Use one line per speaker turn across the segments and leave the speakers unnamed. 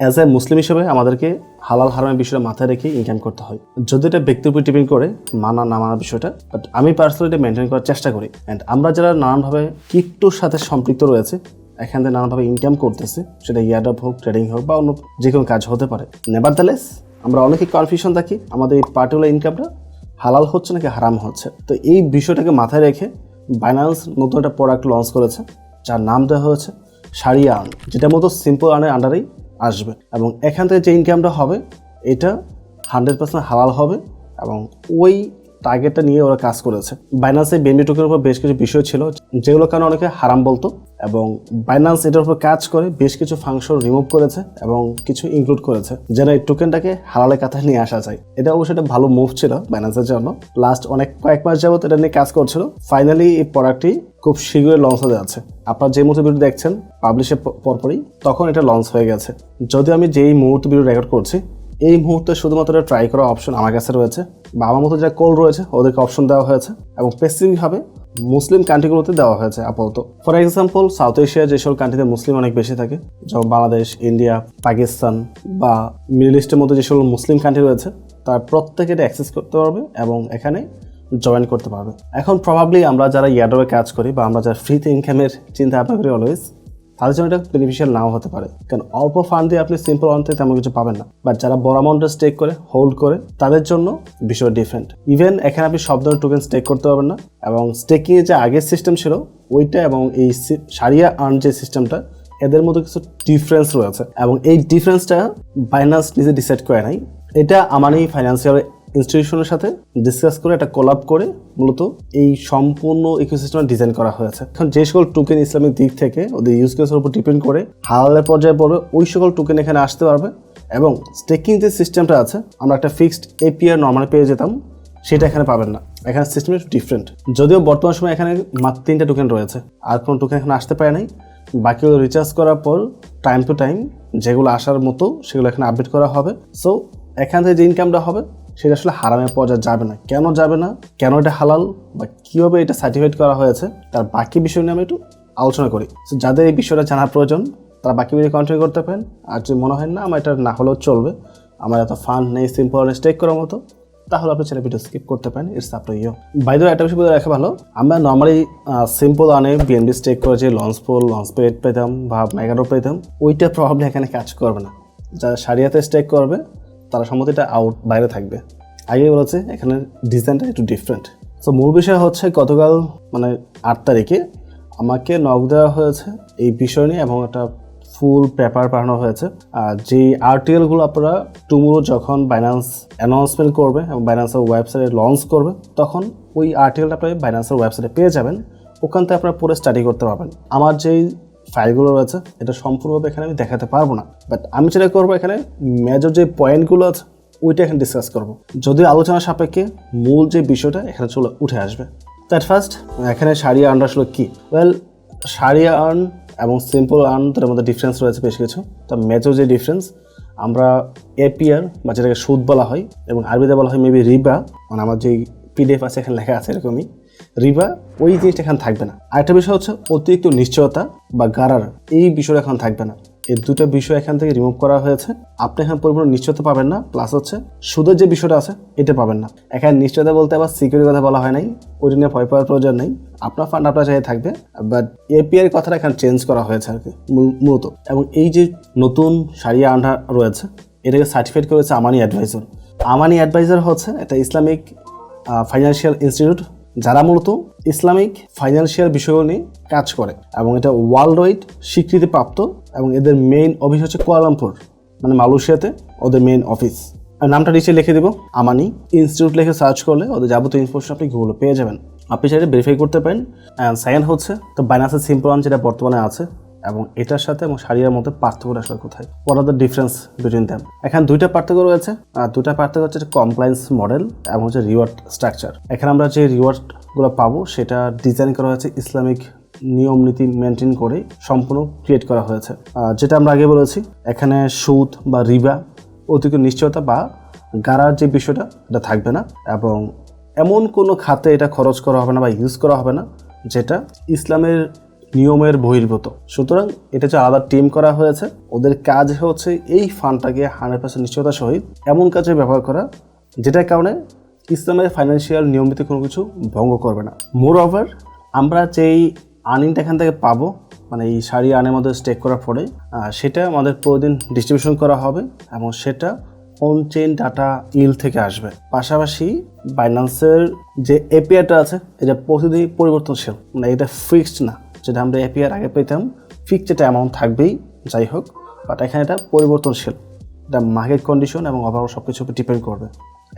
As a মুসলিম হিসেবে আমাদেরকে হালাল হারামের বিষয়টা মাথায় রেখে ইনকাম করতে হয়। যদি এটা ব্যক্তির উপর ডিপেন্ড করে, মানা না মানার বিষয়টা বাট আমি পার্সোনালি এটা মেনটেন করার চেষ্টা করি। অ্যান্ড আমরা যারা নানানভাবে ক্রিপ্টোর সাথে সম্পৃক্ত রয়েছে, এখান থেকে নানানভাবে ইনকাম করতেছে, সেটা ইয়ারডাপ হোক ট্রেডিং হোক বা অন্য যে কোনো কাজ হতে পারে। নেভার দ্যালেস আমরা অনেকে কনফিউশন থাকি, আমাদের এই পার্টিকুলার ইনকামটা হালাল হচ্ছে নাকি হারাম হচ্ছে। তো এই বিষয়টাকে মাথায় রেখে বাইন্যান্স নতুন একটা প্রোডাক্ট লঞ্চ করেছে, যার নাম দেওয়া হয়েছে সারিয়া আর্ন যেটা মতো সিম্পল আর্নের আন্ডারেই আসবে। এবং এখান থেকে যে ইনকামটা হবে এটা হান্ড্রেড পার্সেন্ট হালাল হবে এবং ওই টার্গেটটা নিয়ে ওরা কাজ করেছে। বাইন্যান্সে বেন্ডি টোকের উপর বেশ কিছু বিষয় ছিল, যেগুলো কারণে অনেকে হারাম বলতো এবং বাইন্যান্স এটার উপর কাজ করে বেশ কিছু ফাংশন রিমুভ করেছে এবং কিছু ইনক্লুড করেছে, যেন এই টোকেনটাকে হালালের কাথায় নিয়ে আসা যায়। এটা অবশ্যই একটা ভালো মুভ ছিল বাইন্যান্সের জন্য। লাস্ট অনেক কয়েক মাস যাবত এটা নিয়ে কাজ করছিল। ফাইনালি এই প্রোডাক্টটি খুব শীঘ্রই লঞ্চ হতে যাচ্ছে। আপনারা যে মুহূর্তে ভিডিও দেখছেন পাবলিশের পরপরই, তখন এটা লঞ্চ হয়ে গেছে। যদিও আমি যেই মুহূর্তে ভিডিও রেকর্ড করছি এই মুহূর্তে শুধুমাত্র ট্রাই করা অপশন আমার কাছে রয়েছে। বা আমার মতো যা কল রয়েছে, ওদেরকে অপশন দেওয়া হয়েছে এবং স্পেসিফিকভাবে মুসলিম কান্ট্রিগুলোতে দেওয়া হয়েছে আপাতত। ফর এক্সাম্পল সাউথ এশিয়া যেসব কান্ট্রিতে মুসলিম অনেক বেশি থাকে, যেমন বাংলাদেশ ইন্ডিয়া পাকিস্তান বা মিডল ইস্টের মতো যেসব মুসলিম কান্ট্রি রয়েছে, তার প্রত্যেকে এটা অ্যাক্সেস করতে পারবে এবং এখানে জয়েন করতে পারবে। এখন প্রবাবলি আমরা যারা ইয়াডোবে কাজ করি বা আমরা যারা ফ্রিতে ইনকামের চিন্তা ভাবনা করি অলওয়েজ তাদের জন্য এটা বেনিফিশিয়াল নাও হতে পারে। কারণ অল্প ফান্ড দিয়ে আপনি সিম্পল অন থেকে তেমন কিছু পাবেন না। বাট যারা বড় অ্যামাউন্টে স্টেক করে হোল্ড করে, তাদের জন্য বিষয় ডিফারেন্ট ইভেন এখানে আপনি সব ধরনের টোকেন স্টেক করতে পারবেন না। এবং স্টেকিং এর যে আগের সিস্টেম ছিল, ওইটা এবং এই সারিয়া আর্ন যে সিস্টেমটা এদের মধ্যে কিছু ডিফারেন্স রয়েছে। এবং এই ডিফারেন্সটা বাইন্যান্স নিজে ডিসাইড করে নাই। এটা আমার এই ফাইন্যান্সিয়াল ইনস্টিটিউশনের সাথে ডিসকাস করে একটা কোলাপ করে মূলত এই সম্পূর্ণ ইকোসিস্টেম ডিজাইন করা হয়েছে। এখন যে সকল টোকেন ইসলামিক দিক থেকে ওদের ইউজ কেসের উপর ডিপেন্ড করে হালালের পর্যায়ে পড়বে, ওই সকল টোকেন এখানে আসতে পারবে এবং স্টেকিং যে সিস্টেমটা আছে, আমরা একটা ফিক্সড এপিআর নর্মালি পেয়ে যেতাম, সেটা এখানে পাবেন না। এখানে সিস্টেম একটু ডিফারেন্ট যদিও বর্তমান সময় এখানে মাত্র তিনটা টোকেন রয়েছে, আর কোনো টোকেন এখানে আসতে পারে নাই। বাকিগুলো রিচার্জ করার পর টাইম টু টাইম যেগুলো আসার মতো সেগুলো এখানে আপডেট করা হবে। সো এখান থেকে যে ইনকামটা হবে সেটা আসলে হারামের পর্যায়ে যাবে না। কেন যাবে না? কেন এটা হালাল? বা কীভাবে এটা সার্টিফাইড করা হয়েছে? তার বাকি বিষয় নিয়ে আমি একটু আলোচনা করি। যাদের এই বিষয়টা জানার প্রয়োজন, তারা বাকি ভিডিও কন্টিনিউ করতে পারেন। আর যদি মনে হয়, না, আমার এটা না হলেও চলবে, আমার এত ফান্ড নেই সিম্পল স্টেক করার মতো, তাহলে আপনি চ্যানেল ভিডিও স্কিপ করতে পারেন। ইটস আপ ইউ বাইরে একটা বিষয় বলে রাখা ভালো। আমরা normally simple earn BNB stake করে যে লঞ্চ পোল লঞ্চ পেড পেতাম বা মেগাডো পেতাম। ওইটা প্রবলেম এখানে কাজ করবে না। যারা সারিয়াতে স্টেক করবে তারা সম্ভবত এটা আউট বাইরে থাকবে। আগে বলেছে এখানে ডিজাইনটা একটু ডিফারেন্ট সো মূল বিষয় হচ্ছে গতকাল মানে আট তারিখে আমাকে নক দেওয়া হয়েছে এই বিষয় নিয়ে এবং একটা ফুল পেপার পাঠানো হয়েছে। আর যে আর্টিকেলগুলো আপনারা টুমোরো যখন বাইন্যান্স অ্যানাউন্সমেন্ট করবে এবং বাইন্যান্সের ওয়েবসাইটে লঞ্চ করবে, তখন ওই আর্টিকেলটা আপনি বাইন্যান্সের ওয়েবসাইটে পেয়ে যাবেন। ওখান থেকে আপনারা পরে স্টাডি করতে পারবেন। আমার যেই ফাইলগুলো রয়েছে, এটা সম্পূর্ণভাবে এখানে আমি দেখাতে পারব না। বাট আমি যেটা করব এখানে মেজর যে পয়েন্টগুলো আছে, ওইটা এখানে ডিসকাস করব। যদি আলোচনা সাপেক্ষে মূল যে বিষয়টা, এখানে চলে উঠে আসবে। দ্যাট ফার্স্ট এখানে শাড়ি আর্ন আসলে কি? ওয়েল শাড়ি আর্ন এবং সিম্পল আর্ন তার মধ্যে ডিফারেন্স রয়েছে বেশ কিছু। তো মেজর যে ডিফারেন্স আমরা এপিআর বা যেটাকে সুদ বলা হয়, এবং আরবিতে বলা হয় মেবি রিবা মানে আমার যেই পিডিএফ আছে, এখানে লেখা আছে এরকমই। রিবা, ওই জিনিসটা এখানে থাকবে না। আরেকটা বিষয় হচ্ছে অতিরিক্ত নিশ্চয়তা বা গারার, এই বিষয়টা এখন থাকবে না। এই দুটো বিষয় এখান থেকে রিমুভ করা হয়েছে। আপনি এখানে পরিপূর্ণ নিশ্চয়তা পাবেন না প্লাস হচ্ছে সুদের যে বিষয়টা আছে, এটা পাবেন না। এখানে নিশ্চয়তা বলতে আবার সিকিউরিটির কথা বলা হয় নাই ওইটা নিয়ে ভয় পাওয়ার প্রয়োজন নেই। আপনার ফান্ড আপনার চাই থাকবে বাট এপিআই কথাটা এখানে চেঞ্জ করা হয়েছে আর কি, মূল- মূলত। এবং এই যে নতুন সারিয়া আন্ডা রয়েছে, এটাকে সার্টিফাইড করেছে আমানি অ্যাডভাইজার আমানি অ্যাডভাইজার হচ্ছে একটা ইসলামিক ফাইন্যান্সিয়াল ইনস্টিটিউট যারা মূলত ইসলামিক ফাইন্যান্সিয়াল বিষয়গুলো নিয়ে কাজ করে এবং এটা ওয়ার্ল্ড ওয়াইড স্বীকৃতিপ্রাপ্ত এবং এদের মেইন অফিস হচ্ছে কুয়ালামপুর মানে মালয়েশিয়াতে ওদের মেইন অফিস নামটা নিচে লিখে দেবো। আমানি ইনস্টিটিউট লিখে সার্চ করলে ওদের যাবতীয় ইনফরমেশন আপনি গুগলে পেয়ে যাবেন। আপনি চাইলে ভেরিফাই করতে পারেন। অ্যান্ড সেকেন্ড হচ্ছে। তো বাইনাসের সিম্পল যেটা বর্তমানে আছে এবং এটার সাথে এবং সারিয়ার মধ্যে পার্থক্য আসলে কোথায়? What are the difference between them এখানে দুইটা পার্থক্য রয়েছে। আর দুইটা পার্থক্য হচ্ছে কমপ্লায়েন্স মডেল এবং হচ্ছে রিওয়ার্ড স্ট্রাকচার এখানে আমরা যে রিওয়ার্ডগুলো পাবো, সেটা ডিজাইন করা হয়েছে, ইসলামিক নিয়ম, নীতি মেনটেন করে সম্পূর্ণ ক্রিয়েট করা হয়েছে। যেটা আমরা আগে বলেছি, এখানে সুদ বা রিবা, অতিরিক্ত নিশ্চয়তা বা গাড়ার যে বিষয়টা, এটা থাকবে না। এবং এমন কোনো খাতে এটা খরচ করা হবে না বা ইউজ করা হবে না, যেটা ইসলামের নিয়মের বহির্ভূত। সুতরাং এটা যে আলাদা টিম করা হয়েছে, ওদের কাজ হচ্ছে এই ফান্ডটাকে হান্ড্রেড পার্সেন্ট নিশ্চয়তা সহিত এমন কাজে ব্যবহার করা, যেটার কারণে ইসলামের ফাইন্যান্সিয়াল নিয়মিত কোনো কিছু ভঙ্গ করবে না। মোর ওভার আমরা যেই আর্নিংটা এখান থেকে পাবো মানে এই শাড়ি আনের মধ্যে স্টেক করার পরে সেটা আমাদের প্রতিদিন ডিস্ট্রিবিউশন করা হবে এবং সেটা অন চেন ডাটা ইল থেকে আসবে। পাশাপাশি বাইন্যান্সের যে এপিআইটা আছে, এটা প্রতিদিন পরিবর্তনশীল মানে এটা ফিক্সড না। যেটা আমরা এপিআর আগে পেতাম ফিক্সড একটা অ্যামাউন্ট থাকবেই, যাই হোক। বাট এখানে এটা পরিবর্তনশীল। এটা মার্কেট কন্ডিশন এবং ওভারঅল সব কিছু ডিপেন্ড করবে।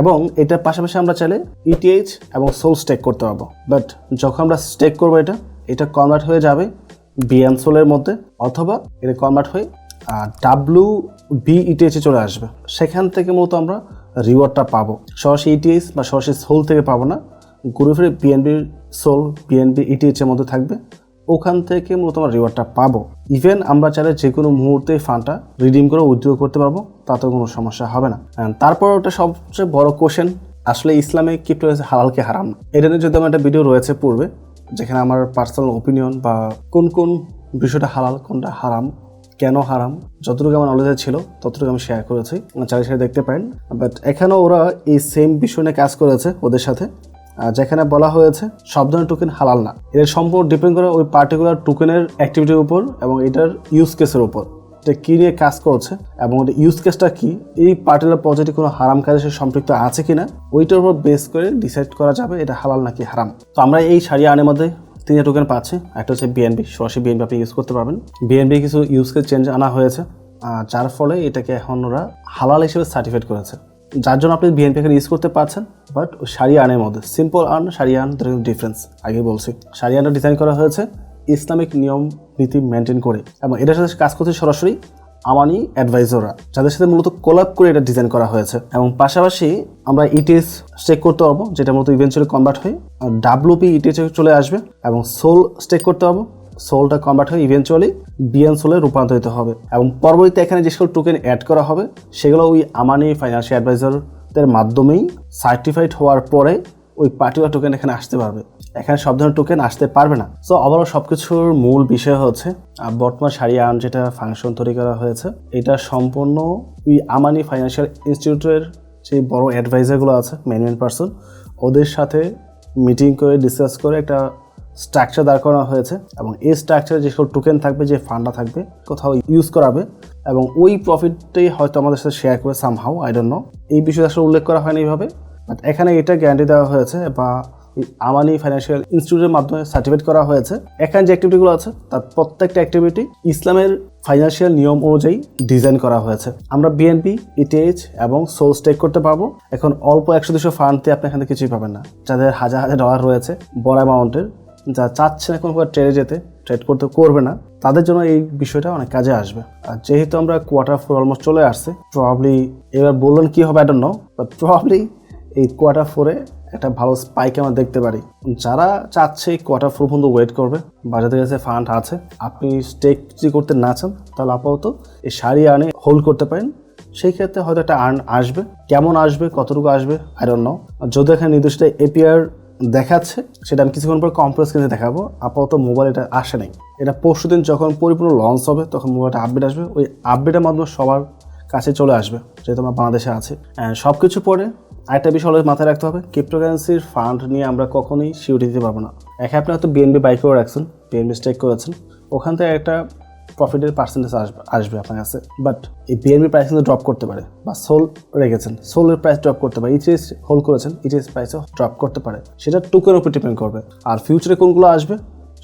এবং এটার পাশাপাশি আমরা চাইলে ইটিএইচ এবং সোল স্টেক করতে পারব। বাট যখন আমরা স্টেক করব এটা এটা কনভার্ট হয়ে যাবে বিএম সোলের মধ্যে, অথবা এটা কনভার্ট হয়ে ডাব্লু বি ইটিএইচে চলে আসবে। সেখান থেকে মূলত আমরা রিওয়ার্ডটা পাবো। সরাসরি ইটিএইচ বা সরাসরি সোল থেকে পাবো না। ঘুরে ফিরে বিএনবির সোল বিএনবি ইটিএইচের মধ্যে থাকবে। ওখান থেকে মূলত আমরা রিওয়ার্ডটা পাবো। ইভেন আমরা চাইলে যে কোনো মুহূর্তে ফান্ডটা রিডিম করে উদ্যোগ করতে পারব তাতে কোনো সমস্যা হবে না। তারপর ওটা সবচেয়ে বড় কোশ্চেন আসলে ইসলামে ক্রিপ্টোকারেন্সি হালালকে হারাম এটা নিয়ে যদি আমার একটা ভিডিও রয়েছে পূর্বে, যেখানে আমার পার্সোনাল ওপিনিয়ন বা কোন কোন বিষয়টা হালাল, কোনটা হারাম, কেন হারাম, যতটুকু আমার নলেজে ছিল, ততটুকু আমি শেয়ার করেছি। চারির সাথে দেখতে পারেন। বাট এখানেও ওরা এই সেম বিষয় নিয়ে কাজ করেছে ওদের সাথে। যেখানে বলা হয়েছে সব ধরনের টোকেন হালাল না। এর সম্পূর্ণ ডিপেন্ড করে ওই পার্টিকুলার টোকেনের অ্যাক্টিভিটির উপর এবং এটার ইউজ কেসের উপর। এটা কী নিয়ে কাজ করছে এবং ওটা ইউজ কেসটা কি? এই পার্টিকুলার প্রজেক্টে কোনো হারাম কাজের সাথে সম্পৃক্ত আছে কিনা? ওইটার উপর বেস করে ডিসাইড করা যাবে এটা হালাল নাকি হারাম। তো আমরা এই সারিয়া আনের মধ্যে তিনটা টোকেন পাচ্ছি। একটা হচ্ছে বিএনবি সরাসরি বিএনবি আপনি ইউজ করতে পারবেন। বিএনবি কিছু ইউজ কেস চেঞ্জ আনা হয়েছে যার ফলে এটাকে এখন ওরা হালাল হিসেবে সার্টিফাইড করেছে। যার জন্য আপনি বিএনপি এখানে ইউজ করতে পারছেন বাট সারি আনের মধ্যে simple earn Sharia earn difference আগে বলছি। সারি আর্নটা ডিজাইন করা হয়েছে, ইসলামিক নিয়ম, নীতি মেনটেন করে, এবং এটার সাথে কাজ করছে সরাসরি আমানি অ্যাডভাইজাররা যাদের সাথে মূলত কোলাপ করে এটা ডিজাইন করা হয়েছে। এবং পাশাপাশি আমরা ইটিএস স্টেক করতে পারব যেটা মূলত ইভেন্চুয়ালি কনভার্ট হয়ে W P E T S চলে আসবে, এবং সোল স্টেক করতে পারব। সোলটা কনভার্ট হয়ে ইভেন্চুয়ালি বিএন সোলে রূপান্তরিত হবে। এবং পরবর্তীতে এখানে যে সকল টোকেন অ্যাড করা হবে, সেগুলো ওই আমানি ফাইন্যান্সিয়াল অ্যাডভাইজারদের মাধ্যমেই সার্টিফাইড হওয়ার পরে ওই পার্টিকুলার টোকেন এখানে আসতে পারবে। এখানে সব ধরনের টোকেন আসতে পারবে না। সো ওভারঅল সব কিছুর মূল বিষয় হচ্ছে বর্তমান সারিয়া আর্ন যেটা ফাংশন তৈরি করা হয়েছে, এটা সম্পূর্ণ ওই আমানি ফাইন্যান্সিয়াল ইনস্টিটিউটের যে বড় অ্যাডভাইজারগুলো আছে মেন মেন পার্সন ওদের সাথে মিটিং করে ডিসকাস করে একটা স্ট্রাকচার দাঁড় করানো হয়েছে এবং এই স্ট্রাকচারে যে সকল টোকেন থাকবে, যে ফান্ডটা থাকবে, কোথাও ইউজ করাবে এবং ওই প্রফিটটাই হয়তো আমাদের সাথে শেয়ার করে সামহাও আই ডোন্ট নো এই বিষয়ে আসলে উল্লেখ করা হয়নি এইভাবে বাট এখানে এটা গ্যারান্টি দেওয়া হয়েছে বা আমানি ফাইন্যান্সিয়াল ইনস্টিটিউটের মাধ্যমে সার্টিফিকেট করা হয়েছে। এখানে যে অ্যাক্টিভিটিগুলো আছে, তার প্রত্যেকটা অ্যাক্টিভিটি ইসলামের ফাইন্যান্সিয়াল নিয়ম অনুযায়ী ডিজাইন করা হয়েছে। আমরা B N P E T H এবং সোল স্টেক করতে পারব। এখন অল্প একশো দুশো ফান্ড দিয়ে আপনি এখানে কিছুই পাবেন না। যাদের হাজার হাজার ডলার রয়েছে, বড় অ্যামাউন্টের যা চাচ্ছে না কোনো ট্রেডে যেতে ট্রেড করতে করবে না, তাদের জন্য এই বিষয়টা অনেক কাজে আসবে। আর যেহেতু আমরা কোয়ার্টার ফোর অলমোস্ট চলে আসছে প্রবাবলি এবার বললেন কি হবে ডোন্ট নো বাট প্রবাবলি এই কোয়ার্টার ফোরে একটা ভালো স্পাইক আমরা দেখতে পারি। যারা চাচ্ছে এই কোয়ার্টার ফোর পর্যন্ত ওয়েট করবে বা যাদের কাছে ফান্ড আছে, আপনি স্টেক যদি করতে না চান, তাহলে আপাতত এই শাড়ি আনে হোল্ড করতে পারেন। সেই ক্ষেত্রে হয়তো একটা আর্ন আসবে। কেমন আসবে, কতটুকু আসবে আই ডোন্ট যদি এখানে নির্দিষ্ট এপিআর দেখাচ্ছে, সেটা আমি কিছুক্ষণ পর কম্প্রেস কিনে দেখাবো। আপাতত মোবাইল এটা আসে নাই। এটা পরশু দিন যখন পরিপূর্ণ লঞ্চ হবে, তখন মোবাইলটা আপডেট আসবে। ওই আপডেটের মাধ্যমে সবার কাছে চলে আসবে যেহেতু আমরা বাংলাদেশে আছি। সব কিছু পরে আরেকটা বিষয় হলো মাথায় রাখতে হবে ক্রিপ্টোকারেন্সির ফান্ড নিয়ে আমরা কখনোই সিউরিটি দিতে পারব না। একে আপনি হয়তো বিএনবি বাই করে রাখছেন বিএনবি স্টেক করেছেন ওখান থেকে একটা প্রফিটের পার্সেন্টেজ আসবে আসবে আপনার কাছে। বাট এই বিএনবি প্রাইস কিন্তু ড্রপ করতে পারে, বা সোল রেখেছেন। সোলের প্রাইস ড্রপ করতে পারে ইটিএস হোল্ড করেছেন ইটিএস প্রাইসও ড্রপ করতে পারে। সেটা টোকের উপর ডিপেন্ড করবে। আর ফিউচারে কোনগুলো আসবে,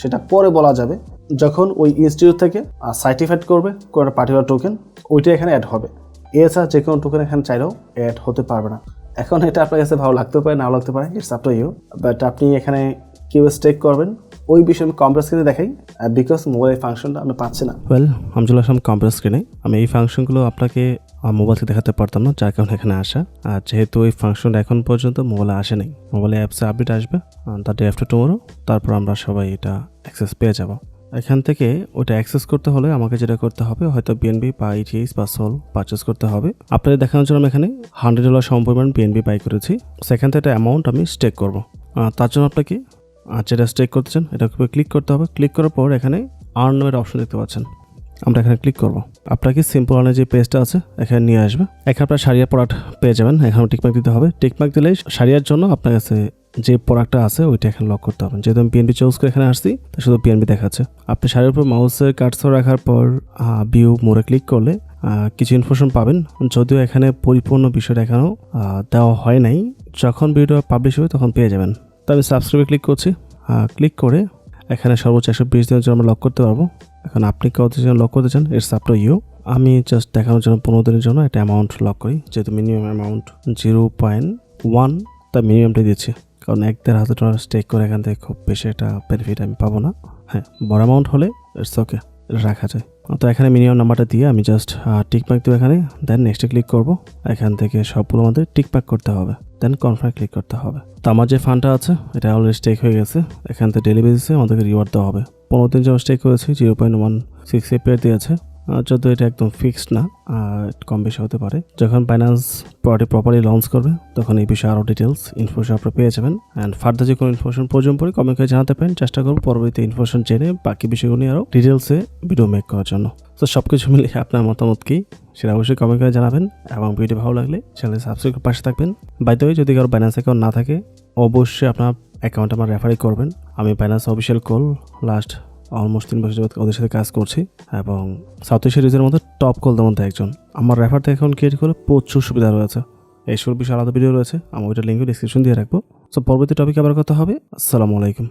সেটা পরে বলা যাবে। যখন ওই ইনস্টিটিউট থেকে সার্টিফাইড করবে কোনো একটা পার্টিকুলার টোকেন ওইটা এখানে অ্যাড হবে। এছাড়া যে কোনো টোকেন এখানে চাইলেও অ্যাড হতে পারবে না। এখন এটা আপনার কাছে ভালো লাগতে পারে, নাও লাগতে পারে it's up to you but আপনি এখানে কিউ স্টেক করবেন ওই বিষয়ে আমি কম্প্রেস কিনে দেখাই বিকজ মোবাইল ফাংশনটা আমি পাচ্ছি না।
ওয়েল আমি চলে আসলাম কম্পিউটার স্ক্রিনে আমি এই ফাংশনগুলো আপনাকে মোবাইল থেকে দেখাতে পারতাম না, যার কারণে এখানে আসা। আর যেহেতু এই ফাংশনটা এখন পর্যন্ত মোবাইলে আসে নাই। মোবাইলে অ্যাপসে আপডেট আসবে তার ডে আফটার টুমোরো তারপর আমরা সবাই এটা অ্যাক্সেস পেয়ে যাব। এখান থেকে ওটা অ্যাক্সেস করতে হলে আমাকে যেটা করতে হবে, হয়তো বিএনবি বা ইটিএস বা সোল পারচেস করতে হবে। আপনাদের দেখানোর জন্য আমি এখানে হান্ড্রেড ডলার সমপরিমাণ বিএনবি বাই করেছি। সেখান থেকে একটা অ্যামাউন্ট আমি স্টেক করব। তার জন্য আপনাকে যেটা স্টেক করতে চান এটা ক্লিক করতে হবে। ক্লিক করার পর এখানে আর্ন নামের অপশন দেখতে পাচ্ছেন। আমরা এখানে ক্লিক করব। আপনাকে সিম্পল অনের যে পেজটা আছে, এখানে নিয়ে আসবে। এখানে আপনার সারিয়া প্রোডাক্ট পেয়ে যাবেন। এখানে টিকমার্ক দিতে হবে। টিকমার্ক দিলেই সারিয়ার জন্য আপনার কাছে যে প্রোডাক্টটা আছে, ওইটা এখানে লক করতে হবে। যেহেতু আমি পিএনবি চুজ করে এখানে আসছি তা শুধু পিএনবি দেখাচ্ছে। আপনি শাড়ির উপর মাউসের কাটসর রাখার পর ভিউ মোড়ে ক্লিক করলে কিছু ইনফরমেশন পাবেন। যদিও এখানে পরিপূর্ণ বিষয়টা এখনও দেওয়া হয় নাই। যখন ভিডিও পাবলিশ হবে, তখন পেয়ে যাবেন। তো আমি সাবস্ক্রাইবে ক্লিক করছি। ক্লিক করে এখানে সর্বোচ্চ একশো বিশ দিনের জন্য আমরা লক করতে পারব। এখন আপনি কত কতজন লক করতে চান ইটস আপ টু ইউ আমি জাস্ট দেখানোর জন্য পনেরো দিনের জন্য একটা অ্যামাউন্ট লক করি, যেহেতু minimum amount zero point one তা মিনিমামটাই দিচ্ছি। কারণ এক দেড় হাজার টাকা স্টেক করে এখান থেকে খুব বেশি একটা বেনিফিট আমি পাবো না। হ্যাঁ বড় অ্যামাউন্ট হলে ইটস ওকে রাখা যায়। তো এখানে মিনিমাম নাম্বারটা দিয়ে আমি জাস্ট টিকমার্ক দেবো এখানে দেন নেক্সটে ক্লিক করব। এখান থেকে সবগুলো আমাদের টিকমার্ক করতে হবে দেন কনফার্ম ক্লিক করতে হবে। তো আমার যে ফান্ডটা আছে, এটা অলরেডি স্টেক হয়ে গেছে। এখান থেকে ডেলি আমাদেরকে রিওয়ার্ড দেওয়া হবে। পনেরো দিন যখন স্টেক হয়েছে zero point one six APR দিয়েছে যদিও এটা একদম ফিক্সড না কম বেশি হতে পারে। যখন ফাইন্যান্স প্রপার্টি প্রপারলি লঞ্চ করবে, তখন এই বিষয়ে আরও ডিটেলস ইনফরমেশন আপনারা পেয়ে যাবেন। অ্যান্ড ফার্দার যে কোনো ইনফরমেশন প্রয়োজন পড়ে কমেন্ট করে জানাতে পারেন। চেষ্টা করব পরবর্তী ইনফরমেশন জেনে বাকি বিষয়গুলো আরও ডিটেলসে ভিডিও মেক করার জন্য। তো সব কিছু মিলিয়ে আপনার মতামত কী? সেটা অবশ্যই কমেন্ট করে জানাবেন। এবং ভিডিও ভালো লাগলে চ্যানেলে সাবস্ক্রাইব পাশে থাকবেন। বাইতে যদি কারও বাইন্যান্স অ্যাকাউন্ট না থাকে, অবশ্যই আপনার অ্যাকাউন্ট আমার রেফারি করবেন। আমি Binance official KOL last almost তিন বছর ওদের সাথে কাজ করছি এবং সাউথ এশিয়া মধ্যে টপ কলদের মধ্যে একজন। আমার রেফার থেকে এখন ক্রিয়েট করে প্রচুর সুবিধা রয়েছে। এই সব বিষয়ে আলাদা ভিডিও রয়েছে, আমি ওইটা লিঙ্ক ডিসক্রিপশন দিয়ে রাখব। সো পরবর্তী টপিক আবার কথা হবে। আসসালামু আলাইকুম।